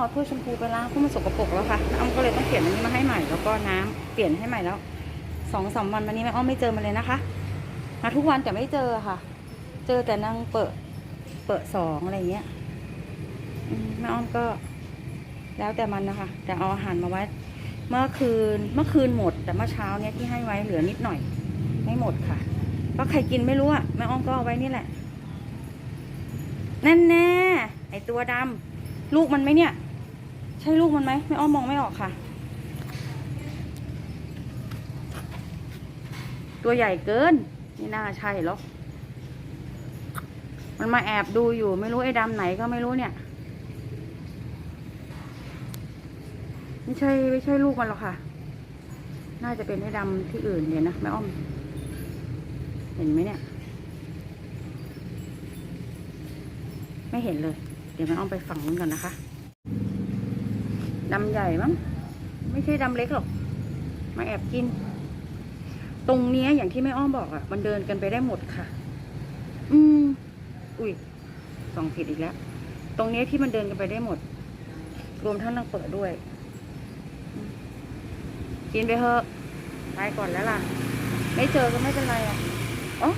เอาถ้วยชมพูไปล้างเพราะมันสกปรกแล้วค่ะแม่อ้อมก็เลยต้องเปลี่ยนอันนี้มาให้ใหม่แล้วก็น้ำเปลี่ยนให้ใหม่แล้วสองสามวันวันนี้แม่อ้อมไม่เจอมันเลยนะคะมาทุกวันแต่ไม่เจอค่ะ เจอแต่นางเปิดเปิดสองอะไรเงี้ยแม่อ้อมก็ แล้วแต่มันนะคะ แต่เอาอาหารมาไว้ เมื่อคืนเมื่อคืนหมด แต่เมื่อเช้าเนี้ยที่ให้ไว้เหลือนิดหน่อย ไม่หมดค่ะเพราะใครกินไม่รู้อะแม่อ้อมก็เอาไว้นี่แหละนั่นแน่ไอตัวดำลูกมันไหมเนี่ย ใช่ลูกมันไหมแม่อ้อมมองไม่ออกค่ะ ตัวใหญ่เกินนี่น่าใช่หรอกมันมาแอบดูอยู่ไม่รู้ไอ้ดำไหนก็ไม่รู้เนี่ย ไม่ใช่ไม่ใช่ลูกมันหรอกค่ะ น่าจะเป็นไอ้ดำที่อื่นเนี่ยนะแม่อ้อม เห็นไหมเนี่ย ไม่เห็นเลย เดี๋ยวแม่อ้อมไปฝั่งนู้นก่อนนะคะ ดำใหญ่มั้งไม่ใช่ดำเล็กหรอก มาแอบกิน ตรงเนี้ยอย่างที่แม่อ้อมบอกอะ่ะ มันเดินกันไปได้หมดค่ะ อืม อุ้ยสองผิดอีกแล้ว ตรงเนี้ยที่มันเดินกันไปได้หมด รวมทั้งนางเปิดด้วย กินไปเถอะไปก่อนแล้วล่ะ ไม่เจอก็ไม่เป็นไรอะอ๋อ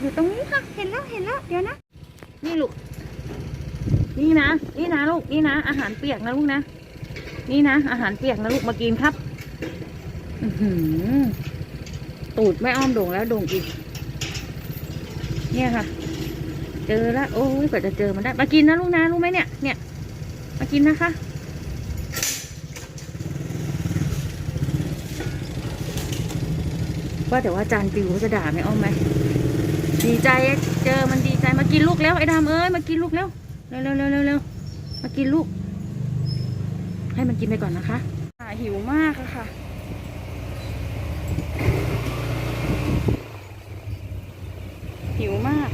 อยู่ตรงนี้ค่ะ เห็นแล้วเห็นแล้วเดี๋ยวนะนี่ลูก นี่นะ นี่นะลูก นี่นะ อาหารเปียกนะลูกนะ นี่นะ อาหารเปียกนะลูกมากินครับอือหือตูดไม่อ้อมโด่งแล้วโด่งอีก เนี่ยค่ะ เจอแล้วโอ้ยกว่าจะเจอมันได้ มากินนะลูกนะรู้ไหมเนี่ย เนี่ย มากินนะคะว่าแต่ว่าจานปิวเขาจะด่าไหมอ้อมไหมดีใจเจอมันดีใจมากินลูกแล้วไอ้ดำเอ้ยมากินลูกแล้วเร็วเร็วเร็วเร็วเร็วมากินลูก ให้มันกินไปก่อนนะคะอ่าหิวมากอะค่ะ หิวมาก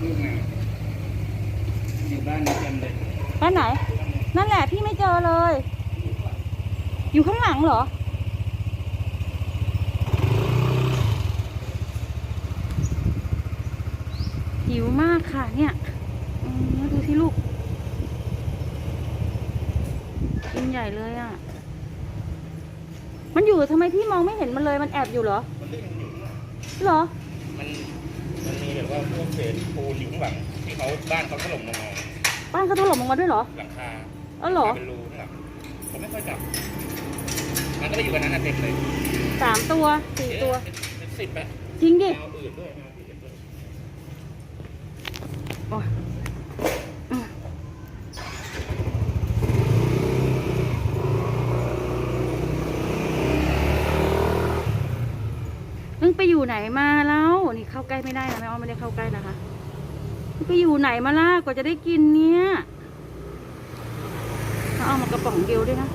ลูกนะอยู่บ้านนี้เต็มเลยบ้านไหน นั่นแหละพี่ไม่เจอเลย อยู่ข้างหลังเหรอหิวมากค่ะเนี่ยอืมแล้วดูที่ลูก กินใหญ่เลยอะ มันอยู่ทำไมพี่มองไม่เห็นมันเลย มันแอบอยู่เหรอ มันเล่นอยู่ข้างหลังเหรอ มันมันมีแบบว่าพวกเศษปูนอยู่ข้างหลังที่เขาบ้านเขาถล่มลงมาบ้านเขาถล่มลงมาด้วยเหรอ หลังคาเออเหรอเป็นรูข้างหลังผมไม่ค่อยจับ มันก็ไปอยู่กันนั้นนะเต็มเลยสามตัวสี่ตัว เอ๊ะเป็นสิบอะจริงดิ แนวอื่นด้วยแนวที่เก็บด้วย โอ้ยอืมมึงไป อยู่ไหนมาแล้วนี่เข้าใกล้ไม่ได้นะแม่อ้อมไม่ได้เข้าใกล้นะคะไปอยู่ไหนมาล่ะกว่าจะได้กินเนี่ยเขาเอามากระป๋องเดียวด้วยนะ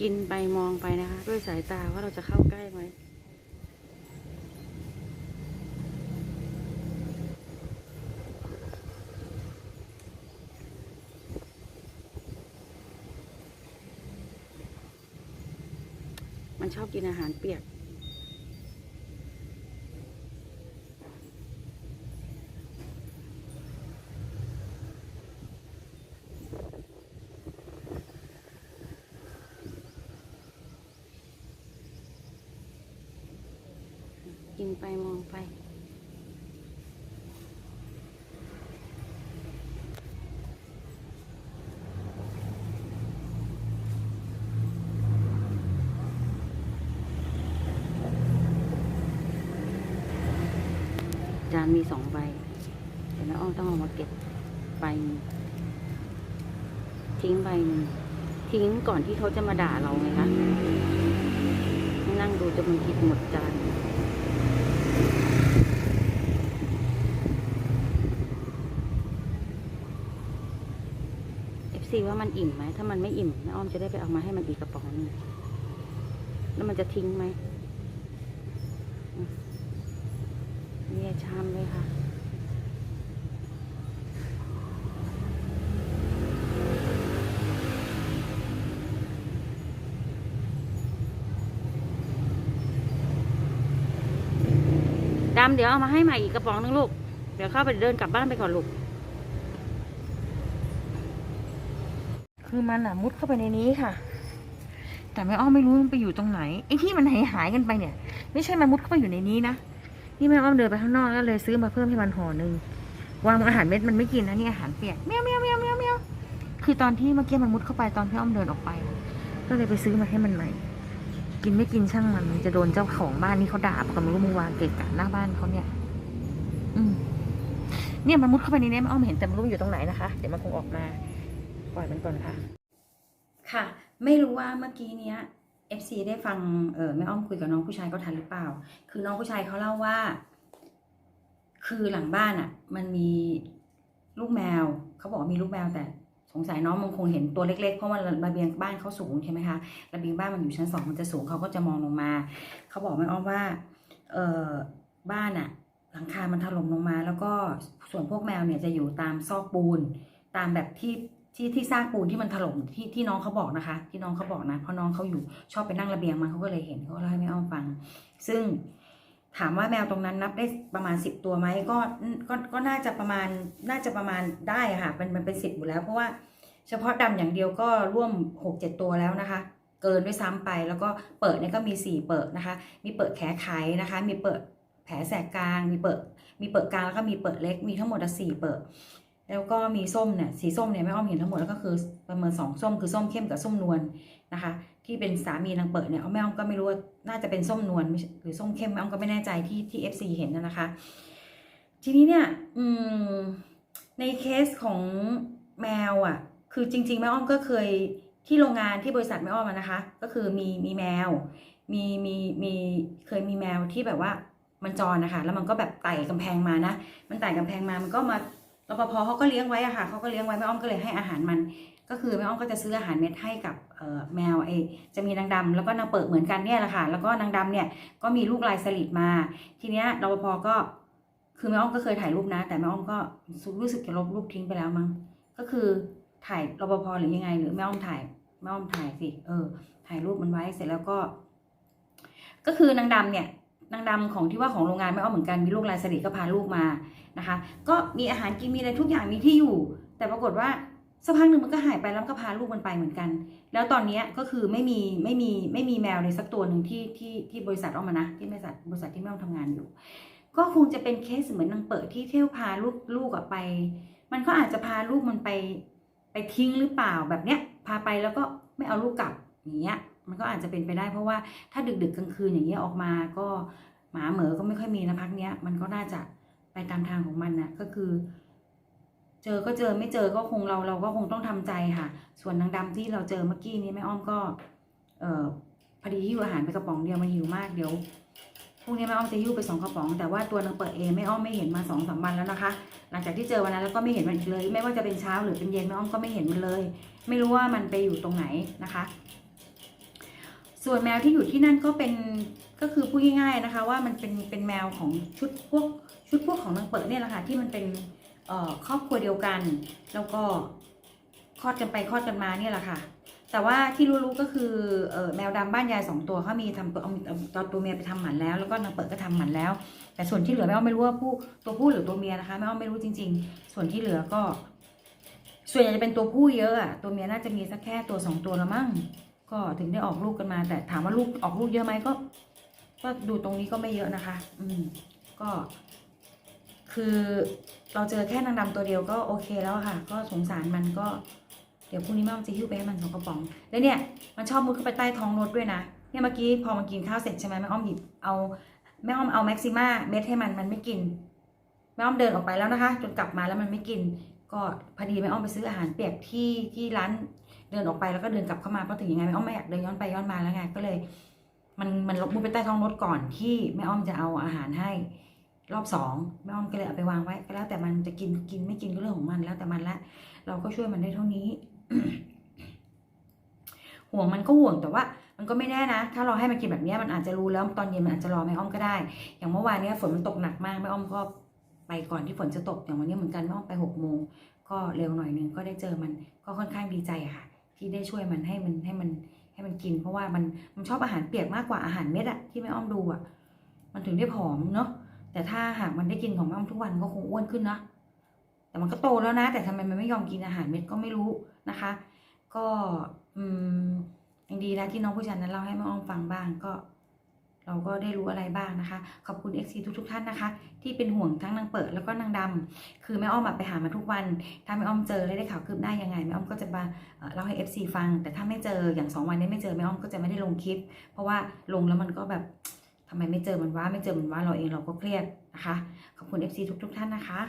กินไปมองไปนะคะ ด้วยสายตาว่าเราจะเข้าใกล้ไหม มันชอบ กินอาหารเปียก กินไปมองไป จานมีสองใบแต่แล้วอ้อมต้องเอามาเก็บใบทิ้งใบนึงทิ้งก่อนที่เขาจะมาด่าเราไงคะนั่งดูจนมันกินหมดจานเอฟซีว่ามันอิ่มไหมถ้ามันไม่อิ่มแม่อ้อมจะได้ไปเอามาให้มันอีกกระป๋องนึงแล้วมันจะทิ้งไหม ชามเลยค่ะดำเดี๋ยวเอามาให้ใหม่อีกกระป๋องนึงลูก เดี๋ยวเข้าไปเดินกลับบ้านไปก่อนลูก คือมันอะมุดเข้าไปในนี้ค่ะ แต่แม่อ้อไม่รู้มันไปอยู่ตรงไหนไอ้ที่มันหายหายกันไปเนี่ย ไม่ใช่มันมุดเข้าไปอยู่ในนี้นะ นี่แม่อ้อมเดินไปข้างนอกแล้วเลยซื้อมาเพิ่มให้มันห่อหนึ่งวางอาหารเม็ดมันไม่กินนะนี่อาหารเปียกเมี้ยวเมี้ยวเมี้ยวเมี้ยวเมี้ยวคือตอนที่เมื่อกี้มันมุดเข้าไปตอนที่อ้อมเดินออกไป ก็เลยไปซื้อมาให้มันใหม่ กินไม่กินช่างมันมันจะโดนเจ้าของบ้านนี่เขาด่าปะกันไม่รู้มึงวางเกะกะหน้าบ้านเขาเนี่ย อืมเนี่ยมันมุดเข้าไปในนี้มันอ้อมเห็นแต่ไม่รู้อยู่ตรงไหนนะคะ เดี๋ยวมันคงออกมาปล่อยมันก่อนค่ะ ค่ะ ไม่รู้ว่าเมื่อกี้เนี้ย FC ได้ฟังเออแม่อ้อมคุยกับน้องผู้ชายเขาทันหรือเปล่า คือน้องผู้ชายเขาเล่าว่า คือหลังบ้านอะ่ะ มันมีลูกแมวเขาบอกมีลูกแมวแต่สงสัยน้องมันคงเห็นตัวเล็กๆ เพราะว่าระเบียงบ้านเขาสูงใช่ไหมคะระเบียงบ้านมันอยู่ชั้นสองมันจะสูงเขาก็จะมองลงมาเขาบอกแม่อ้อมว่า เออบ้านอะ หลังคามันถล่มลงมา แล้วก็ส่วนพวกแมวเนี่ยจะอยู่ตามซอกปูน ตามแบบที่ ที่ที่สร้างปูนที่มันถล่มที่ที่น้องเขาบอกนะคะ ที่น้องเขาบอกนะเพราะน้องเขาอยู่ชอบไปนั่งระเบียงมันเขาก็เลยเห็นเขาก็เล่าให้แม่อ้อมฟัง ซึ่งถามว่าแมวตรงนั้นนับได้ประมาณสิบตัวไหมก็ก็ก็น่าจะประมาณน่าจะประมาณได้ค่ะมันมันเป็นสิบอยู่แล้ว เพราะว่าเฉพาะดำอย่างเดียวก็ร่วมหกเจ็ดตัวแล้วนะคะ เกินด้วยซ้ำไปแล้วก็เปิดเนี่ยก็มีสี่เปิดนะคะ มีเปิดแขนไขนะคะ มีเปิดแผลแสกกลาง มีเปิดมีเปิดกลางแล้วก็มีเปิดเล็กมีทั้งหมดสี่เปิด แล้วก็มีส้มเนี่ยสีส้มเนี่ยแม่อ้อมเห็นทั้งหมดแล้วก็คือประเมินสองส้มคือส้มเข้มกับส้มนวลนะคะ ที่เป็นสามีนางเปิดเนี่ยแม่อ้อมก็ไม่รู้ว่าน่าจะเป็นส้มนวลหรือส้มเข้มแม่อ้อมก็ไม่แน่ใจที่ที่เอฟซีเห็นนะคะ ทีนี้เนี่ยอืมในเคสของแมวอะ คือจริงๆแม่อ้อมก็เคยที่โรงงานที่บริษัทแม่อ้อมนะคะ ก็คือมีมีแมว มีมีมีเคยมีแมวที่แบบว่ามันจรนะคะ แล้วมันก็แบบไต่กำแพงมานะ มันไต่กำแพงมามันก็มา ปภเขาก็เลี้ยงไว้อะค่ะเขาก็เลี้ยงไว้แม่อ้อมก็เลยให้อาหารมัน ก็คือแม่อ้อมก็จะซื้ออาหารเม็ดให้กับแมวไอจะมีนางดำแล้วก็นางเปิดเหมือนกันเนี่ยแหละค่ะแล้วก็นางดำเนี่ยก็มีลูกลายสลิดมา ทีเนี้ยรปภก็คือแม่อ้อมก็เคยถ่ายรูปนะ แต่แม่อ้อมก็รู้สึกจะลบรูปทิ้งไปแล้วมั้งก็คือถ่ายรปภหรือยังไง หรือแม่อ้อมถ่ายแม่อ้อมถ่ายสิเออถ่ายรูปมันไว้เสร็จแล้วก็ ก็คือนางดำเนี่ย นางดำของที่ว่าของโรงงานแม่อ้อมเหมือนกันมีลูกลายสลิดก็พาลูกมานะคะ ก็มีอาหารกินมีอะไรทุกอย่างมีที่อยู่ แต่ปรากฏว่าสักพักหนึ่งมันก็หายไปแล้วก็พาลูกมันไปเหมือนกัน แล้วตอนนี้ก็คือไม่มีไม่มีไม่มีแมวเลยสักตัวหนึ่งที่ที่ที่บริษัทเอามานะที่บริษัทบริษัทที่แม่อ้อมทำงานอยู่ ก็คงจะเป็นเคสเหมือนนางเปิดที่เที่ยวพาลูกลูกอะไป มันก็อาจจะพาลูกมันไปไปทิ้งหรือเปล่าแบบเนี้ยพาไปแล้วก็ไม่เอาลูกกลับอย่างเงี้ย มันก็อาจจะเป็นไปได้เพราะว่าถ้าดึกดึกๆกลางคืนอย่างเงี้ยออกมาก็หมาเหมอก็ไม่ค่อยมีนะพักเนี้ยมันก็น่าจะไปตามทางของมันนะก็คือ เจอก็เจอไม่เจอก็คงเราเราก็คงต้องทำใจค่ะ ส่วนนางดำที่เราเจอเมื่อกี้นี้แม่อ้อมก็ เอ่อพอดีหิ้วอาหารไปกระป๋องเดียวมันหิวมากเดี๋ยวพรุ่งนี้แม่อ้อมจะหิ้วไปสองกระป๋องแต่ว่าตัวนางเปิดเองแม่อ้อมไม่เห็นมาสองสามวันแล้วนะคะ หลังจากที่เจอวันนั้นแล้วก็ไม่เห็นมันอีกเลย ไม่ว่าจะเป็นเช้าหรือเป็นเย็นแม่อ้อมก็ไม่เห็นมันเลย ไม่รู้ว่ามันไปอยู่ตรงไหนนะคะ ส่วนแมวที่อยู่ที่นั่นก็เป็นก็คือพูดง่ายๆนะคะ ว่ามันเป็นเป็นแมวของชุดพวกชุดพวกของนางเปิดเนี่ยแหละค่ะที่มันเป็นครอบครัวเดียวกัน แล้วก็คลอดกันไปคลอดกันมาเนี่ยแหละค่ะ แต่ว่าที่รู้ๆก็คือออแมวดำบ้านยายสองตัวเขามีทำเอาเอาตัวตัวเมียไปทำหมันแล้ว แล้วก็นางเปิดก็ทำหมันแล้ว แต่ส่วนที่เหลือแม่อ้อมไม่รู้ว่าผู้ตัวผู้หรือตัวเมียนะคะแม่อ้อมไม่รู้จริง ๆ ส่วนที่เหลือก็ ส่วนใหญ่จะเป็นตัวผู้เยอะอะตัวเมียน่าจะมีสักแค่ตัวสองตัวละมั้ง ก็ถึงได้ออกลูกกันมา แต่ถามว่าลูกออกลูกเยอะไหมก็ ก็ดูตรงนี้ก็ไม่เยอะนะคะ อืม ก็ คือเราเจอแค่นางดำตัวเดียวก็โอเคแล้วค่ะ ก็สงสารมันก็ เดี๋ยวพรุ่งนี้แม่อมจะหิ้วไปให้มันสองกระป๋อง แล้วเนี่ย มันชอบมุดเข้าไปใต้ท้องรถด้วยนะ เนี่ยเมื่อกี้พอมันกินข้าวเสร็จใช่ไหมแม่อ้อมหยิบเอาแม่อ้อมเอาแม็กซิม่าเม็ดให้มันมันไม่กินแม่อ้อมเดินออกไปแล้วนะคะ จนกลับมาแล้วมันไม่กิน ก็พอดีแม่อ้อมไปซื้ออาหารเปียกที่ที่ร้าน เดินออกไปแล้วก็เดินกลับเข้ามาเพราะถึงยังไงแม่อ้อมไม่อยากเดินย้อนไปย้อนมาแล้วไงก็เลย มันมันลบมุดไปใต้ท้องรถก่อนที่แม่อ้อมจะเอาอาหารให้ รอบสองแม่อ้อมก็เลยเอาไปวางไว้แล้วแต่มันจะกินกินไม่กินก็เรื่องของมันแล้วแต่มันละ เราก็ช่วยมันได้เท่านี้ ห่วงมันก็ห่วงแต่ว่ามันก็ไม่แน่นะ ถ้าเราให้มันกินแบบนี้มันอาจจะรู้แล้วตอนเย็นมันอาจจะรอแม่อ้อมก็ได้ อย่างเมื่อวานเนี้ยฝนมันตกหนักมากแม่อ้อมก็ไปก่อนที่ฝนจะตก อย่างวันนี้เหมือนกันแม่อ้อมไปหกโมงก็เร็วหน่อยนึงก็ได้เจอมันก็ค่อนข้างดีใจค่ะ ที่ได้ช่วยมันให้มันให้มันให้มันกิน เพราะว่ามันมันชอบอาหารเปียกมากกว่าอาหารเม็ดอะที่แม่อ้อมดูอะมันถึงได้ผอมเนาะแต่ถ้าหากมันได้กินของแม่อ้อมทุกวันก็คงอ้วนขึ้นเนาะแต่มันก็โตแล้วนะ แต่ทำไมมันไม่ยอมกินอาหารเม็ดก็ไม่รู้นะคะ ก็อืมยังดีนะที่น้องผู้ชายนั้นเล่าให้แม่อ้อมฟังบ้างก็ เราก็ได้รู้อะไรบ้างนะคะ ขอบคุณ FC ทุกๆท่านนะคะ ที่เป็นห่วงทั้งนางเปิดแล้วก็นางดำคือแม่อ้อมไปหามาทุกวัน ถ้าแม่อ้อมเจอและได้ข่าวคืบหน้ายังไงแม่อ้อมก็จะมาเล่าให้ FC ฟัง แต่ถ้าไม่เจออย่างสองวันนี้ไม่เจอแม่อ้อมก็จะไม่ได้ลงคลิป เพราะว่าลงแล้วมันก็แบบทำไมไม่เจอมันว่าไม่เจอมันว่าเราเองเราก็เครียดนะคะ ขอบคุณ FC ทุกๆท่านนะคะ